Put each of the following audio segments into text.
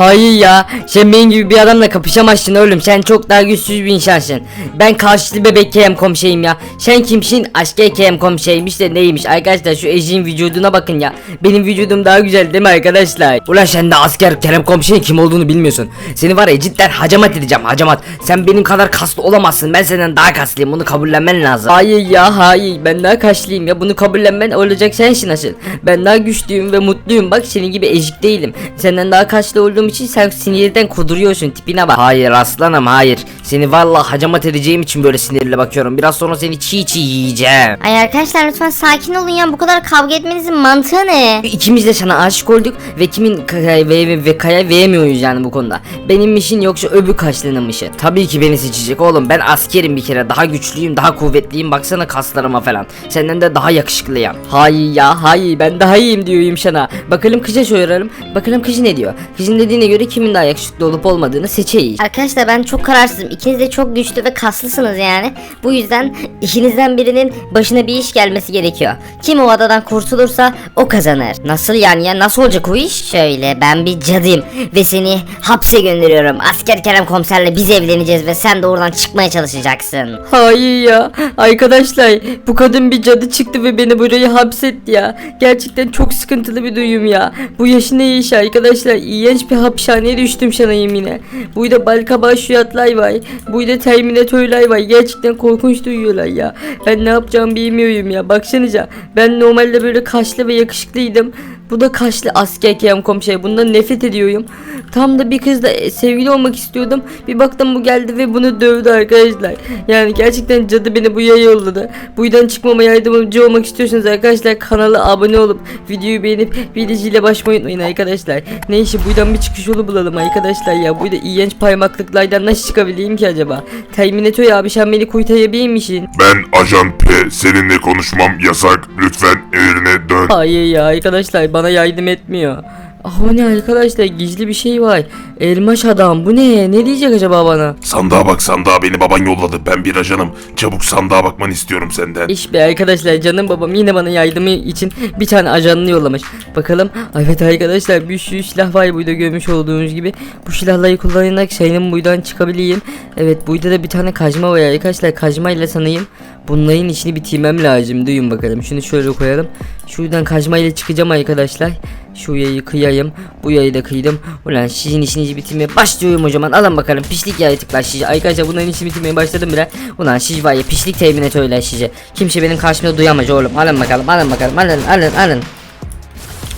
Hayır ya. Sen benim gibi bir adamla kapışamazsın oğlum. Sen çok daha güçsüz bir insansın. Ben karşılı bebek KM komiseriyim ya. Sen kimsin? Asker KM komiseriymiş de neymiş? Arkadaşlar şu Ejin vücuduna bakın ya. Benim vücudum daha güzel değil mi arkadaşlar? Ulan sen de asker Kerem komiserin kim olduğunu bilmiyorsun. Seni var ya cidden hacamat edeceğim hacamat. Sen benim kadar kaslı olamazsın. Ben senden daha kaslıyım. Bunu kabullenmen lazım. Hayır ya hayır. Ben daha kaslıyım ya. Bunu kabullenmen olacak sensin asıl. Ben daha güçlüyüm ve mutluyum. Bak senin gibi ezik değilim. Senden daha kaslı olduğum için sen sinirden kuduruyorsun tipine bak Hayır aslanım hayır Seni vallahi hacamat edeceğim için böyle sinirli bakıyorum Biraz sonra seni çiğ çiğ yiyeceğim Ay arkadaşlar lütfen sakin olun ya bu kadar kavga etmenizin mantığı ne? İkimiz de sana aşık olduk ve kimin kaya ve, ve kaya veremiyoruz yani bu konuda. Benim işin yoksa öbür kaşlının işi. Tabii ki beni seçecek oğlum. Ben askerim bir kere. Daha güçlüyüm, daha kuvvetliyim. Baksana kaslarıma falan. Senden de daha yakışıklıyım. Hayır ya, hayır. Ben daha iyiyim diyorum sana. Bakalım kıza soralım. Bakalım kızı ne diyor? Kızın dediğine göre kimin daha yakışıklı olup olmadığını seçeyiz. Arkadaşlar ben çok kararsızım. İkiniz de çok güçlü ve kaslısınız yani. Bu yüzden ikinizden birinin başına bir iş gelmesi gerekiyor. Kim o adadan kurtulursa o kazanır. Nasıl yani ya? Nasıl olacak o iş? Şöyle ben bir cadıyım ve seni hapse gönderiyorum. Asker Kerem komiserle biz evleneceğiz ve sen de oradan çıkmaya çalışacaksın. Hayır ya arkadaşlar bu kadın bir cadı çıktı ve beni buraya hapsetti ya Gerçekten çok sıkıntılı bir duyum ya Bu yaşında iş arkadaşlar iğrenç bir hapishaneye düştüm şanayım yine Burada balkabağı şuyatlar var Burada terminatörler var gerçekten korkunç duyuyorlar ya. Ben ne yapacağımı bilmiyorum ya. Baksanıza Ben normalde böyle kaşlı ve yakışıklıydım bu da kaşlı asker KM komiser. Bundan nefret ediyorum. Tam da bir kızla e, sevgili olmak istiyordum. Bir baktım bu geldi ve bunu dövdü arkadaşlar. Yani gerçekten cadı beni bu yaya yolladı. Bu yüzden çıkmama yardımcı olmak istiyorsanız arkadaşlar kanala abone olup videoyu beğenip videoyla başlamayı unutmayın arkadaşlar. Neyse buradan bir çıkış yolu bulalım arkadaşlar ya. Burada iğrenç parmaklıklardan nasıl çıkabileyim ki acaba? Terminator abi sen beni kurtarabilir misin? Ben Ajan P. Seninle konuşmam yasak. Lütfen evine dön. Hayır ya arkadaşlar bana yardım etmiyor. Ah o ne arkadaşlar gizli bir şey var. Elmaş adam bu ne? Ne diyecek acaba bana? Sandığa bak sandığa beni baban yolladı. Ben bir ajanım. Çabuk sandığa bakmanı istiyorum senden. İş be arkadaşlar canım babam yine bana yardımı için bir tane ajanını yollamış. Bakalım evet arkadaşlar bir sürü silah var burada görmüş olduğunuz gibi. Bu silahları kullanarak senin buradan çıkabileyim. Evet burada da bir tane kazma var arkadaşlar kazmayla sanayım. Bunların işini bitirmem lazım. Duyun bakalım. Şunu şöyle koyalım. Şuradan kazmayla çıkacağım arkadaşlar. Şu yayı kıyayım. Bu yayı da kıydım. Ulan sizin işinizi bitirmeye başlıyorum o zaman. Alın bakalım pislik yaratıklar sizi. Arkadaşlar bunların işini bitirmeye başladım bile. Ulan siz var ya pislik terminatörler sizi. Kimse benim karşımda duyamaz oğlum. Alın bakalım alın bakalım alın alın alın.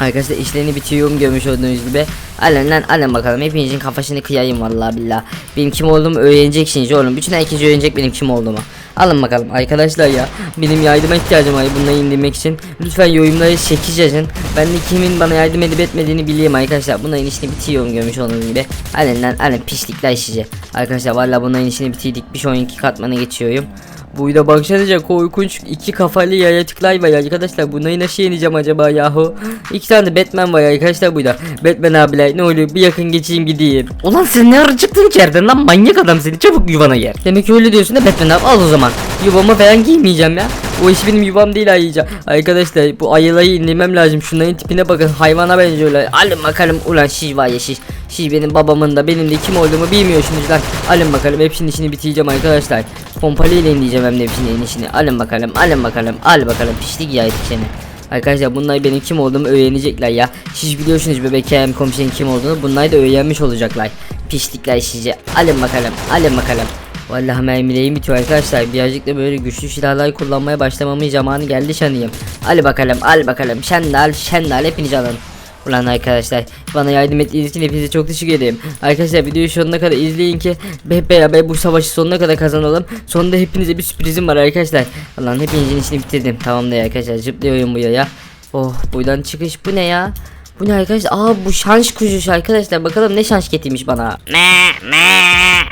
Arkadaşlar işlerini bitiriyorum görmüş olduğunuz gibi. Alın lan alın bakalım hepinizin kafasını kıyayım vallahi billah. Benim kim olduğumu öğreneceksiniz oğlum. Bütün herkes öğrenecek benim kim olduğumu. Alın bakalım arkadaşlar ya. Benim yardıma ihtiyacım var bunları indirmek için. Lütfen yorumlara 8 yazın. Ben de kimin bana yardım edip etmediğini bileyim arkadaşlar. Bunların işini bitiriyorum görmüş olduğunuz gibi. Alın lan alın pislikler size. Arkadaşlar vallahi bunların işini bitirdik. Bir sonraki katmana geçiyorum. Burada baksanıza korkunç. İki kafalı yaratıklar var arkadaşlar. Bunları nasıl yeneceğim acaba yahu? İki tane de Batman var arkadaşlar burada. Batman abiler ne oluyor? Bir yakın geçeyim gideyim. Ulan sen ne ara çıktın içeriden lan? Manyak adam seni. Çabuk yuvana gel. Demek öyle diyorsun da Batman abi al o zaman. Yuvama falan giymeyeceğim ya o iş benim yuvam değil ayrıca. Arkadaşlar bu ayılayı indirmem lazım. Şunların tipine bakın. Hayvana benziyorlar Alın bakalım. Ulan şiş var ya şiş. Siz benim babamın da benim de kim olduğumu bilmiyorsunuz lan. Alın bakalım. Hepsinin işini bitireceğim arkadaşlar. Pompalı ile indireceğim hem de hepsinin işini. Alın bakalım. Alın bakalım. Al bakalım. Pişlik yaydık seni. Arkadaşlar bunlar benim kim olduğumu öğrenecekler ya. Siz biliyorsunuz bebek KM komiserin kim olduğunu. Bunlar da öğrenmiş olacaklar. Pişlikler sizi alın bakalım. Alın bakalım Vallahi mermilerim bitiyor arkadaşlar birazcık da böyle güçlü silahlar kullanmaya başlamamın zamanı geldi sanıyım Al bakalım al bakalım sen de al sen de al hepiniz alın Ulan arkadaşlar bana yardım ettiğiniz için hepinize çok teşekkür ederim. Arkadaşlar videoyu sonuna kadar izleyin ki hep beraber bu savaşı sonuna kadar kazanalım. Sonunda hepinize bir sürprizim var arkadaşlar. Ulan hepinizin işini bitirdim. Tamamdır arkadaşlar zıplıyorum buraya. Oh buradan çıkış bu ne ya? Bu ne arkadaşlar? Aa bu şans kuzusu arkadaşlar. Bakalım ne şans getirmiş bana.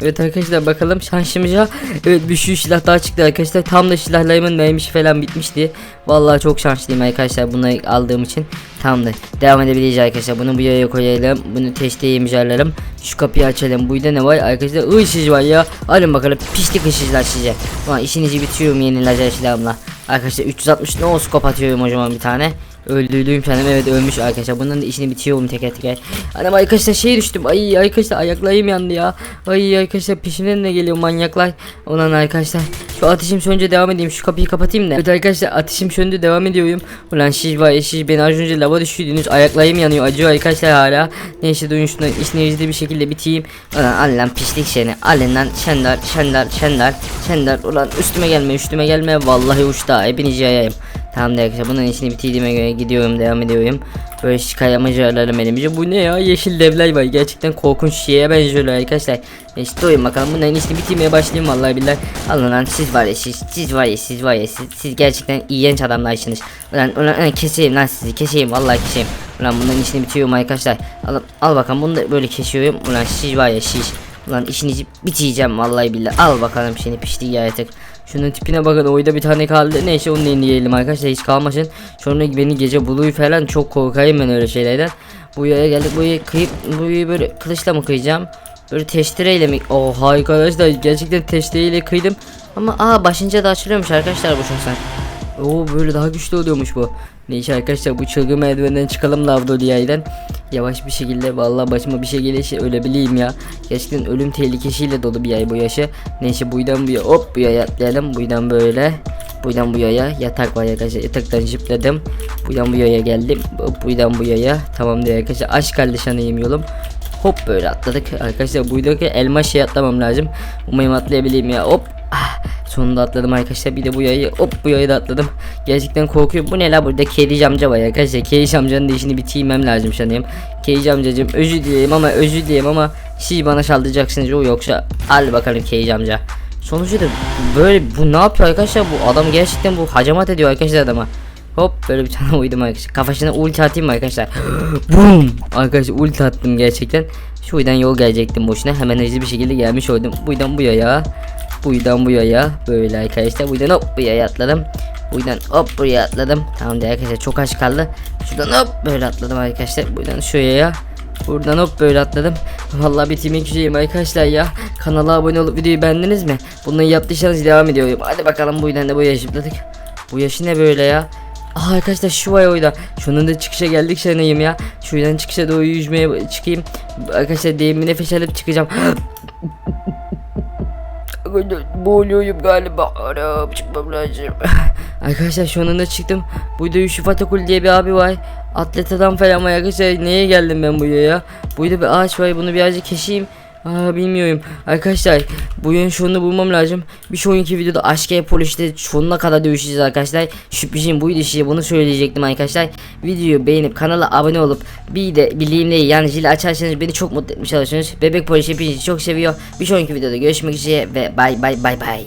Evet arkadaşlar bakalım şansımıza. Evet bir sürü silah daha çıktı arkadaşlar. Tam da silahlarımın mermisi falan bitmişti. Vallahi çok şanslıyım arkadaşlar bunları aldığım için. Tamamdır. Devam edebiliriz arkadaşlar. Bunu buraya koyalım. Bunu testeye imzalarım. Şu kapıyı açalım. Burada ne var? Arkadaşlar ışık var ya. Alın bakalım. Pislik ışıklar size. Ulan işinizi bitiriyorum yeni lazer silahımla. Arkadaşlar 360 no scope atıyorum o zaman bir tane. Öldürdüğüm sanırım evet ölmüş arkadaşlar. Bunların da işini bitiriyorum teker teker. Anam arkadaşlar şey düştüm. Ay arkadaşlar ayaklarım yandı ya. Ay arkadaşlar peşimden ne geliyor manyaklar. Ulan arkadaşlar. Şu ateşim sönünce devam edeyim. Şu kapıyı kapatayım da. Evet arkadaşlar ateşim söndü devam ediyorum. Ulan siz var siz beni az önce lava düşürdünüz. Ayaklarım yanıyor acıyor arkadaşlar hala. Neyse dönün şundan işini hızlı bir şekilde bitireyim. Ulan al lan pislik seni. Alın lan şendar şendar şendar şendar. Ulan üstüme gelme üstüme gelme. Vallahi uçta hepinizi yayayım. Tamam da arkadaşlar bunun işini bitirdiğime göre gidiyorum devam ediyorum. Böyle şikayamacı ararım elimizce. Bu ne ya yeşil devler var gerçekten korkunç şeye benziyorlar arkadaşlar. İşte doyun bakalım bunların işini bitirmeye başlayayım vallahi billahi. Alın lan siz var ya siz, siz var ya siz var ya siz, siz gerçekten iğrenç adamlarsınız. Ulan ulan, ulan keseyim lan sizi keseyim vallahi keseyim. Ulan bunların işini bitiriyorum arkadaşlar. Al, al bakalım bunu da böyle kesiyorum. Ulan siz var ya siz. Ulan işinizi bitireceğim vallahi billahi. Al bakalım seni pişti yaratık. Şunun tipine bakın oyda bir tane kaldı. Neyse onu deneyelim arkadaşlar hiç kalmasın. Sonra beni gece buluyor falan çok korkayım ben öyle şeylerden. Bu yaya geldik bu yaya kıyıp bu böyle kılıçla mı kıyacağım? Böyle testereyle mi? Oh arkadaşlar gerçekten testereyle kıydım. Ama aa başınca da açılıyormuş arkadaşlar bu şahsen. Oo böyle daha güçlü oluyormuş bu. Neyse arkadaşlar bu çılgın merdivenden çıkalım lavdo diyayden. Yavaş bir şekilde vallahi başıma bir şey gelirse ölebileyim ya. Gerçekten ölüm tehlikesiyle dolu bir yay bu yaşı. Neyse buydan buya hop buya atlayalım. Buydan böyle. Buydan bu yaya yatak var arkadaşlar yataktan zıpladım. Buydan bu yaya geldim. Buydan bu yaya. Tamam diyor arkadaşlar aşk kardeş anayım yolum. Hop böyle atladık arkadaşlar buydaki elma şey atlamam lazım. Umarım atlayabileyim ya hop. Sonunda atladım arkadaşlar bir de bu yayı hop bu yayı da atladım. Gerçekten korkuyorum. Bu ne la burada Kedici amca var arkadaşlar. Kedici amcanın da işini bitirmem lazım sanırım. Kedici amcacım özür dileyim ama özür dileyim ama siz bana saldıracaksınız o yoksa al bakalım Kedici amca. Sonucu da böyle bu ne yapıyor arkadaşlar bu adam gerçekten bu hacamat ediyor arkadaşlar adama. Hop böyle bir tane uydum arkadaşlar. Kafasına ulti atayım arkadaşlar? Boom! Arkadaşlar ulti attım gerçekten. Şu uydan yol gelecektim boşuna. Hemen hızlı bir şekilde gelmiş oldum. Buydan bu yaya. Buydan bu yaya. Böyle arkadaşlar. Buydan hop bu yaya atladım. Buydan hop buraya atladım. Tamam arkadaşlar çok aç kaldı. Şuradan hop böyle atladım arkadaşlar. Buydan şu yaya. Buradan hop böyle atladım. Vallahi bitirmek üzereyim arkadaşlar ya. Kanala abone olup videoyu beğendiniz mi? Bunları yaptıysanız devam ediyorum. Hadi bakalım bu yüzden de bu yaşadık. Bu yaşı ne böyle ya? Aa arkadaşlar şu var oyda. Şunun da çıkışa geldik sanayım ya. Şuradan çıkışa doğru yüzmeye çıkayım. Arkadaşlar derin bir nefes alıp çıkacağım. Boğuluyorum galiba. Anam çıkmam lazım. arkadaşlar şu anda çıktım. Burada Yusuf Atakul diye bir abi var. Atlet adam falan var arkadaşlar. Neye geldim ben buraya ya? Burada bir ağaç var. Bunu birazcık keşeyim. Aa bilmiyorum. Arkadaşlar bu yön sonunu bulmam lazım. Bir sonraki videoda aşk poliste sonuna kadar dövüşeceğiz arkadaşlar. Sürprizim buydu işte bunu söyleyecektim arkadaşlar. Videoyu beğenip kanala abone olup bir de bildiğimleri yani zili açarsanız beni çok mutlu etmiş olursunuz. Bebek polis hepinizi çok seviyor. Bir sonraki videoda görüşmek üzere ve bay bay bay bay.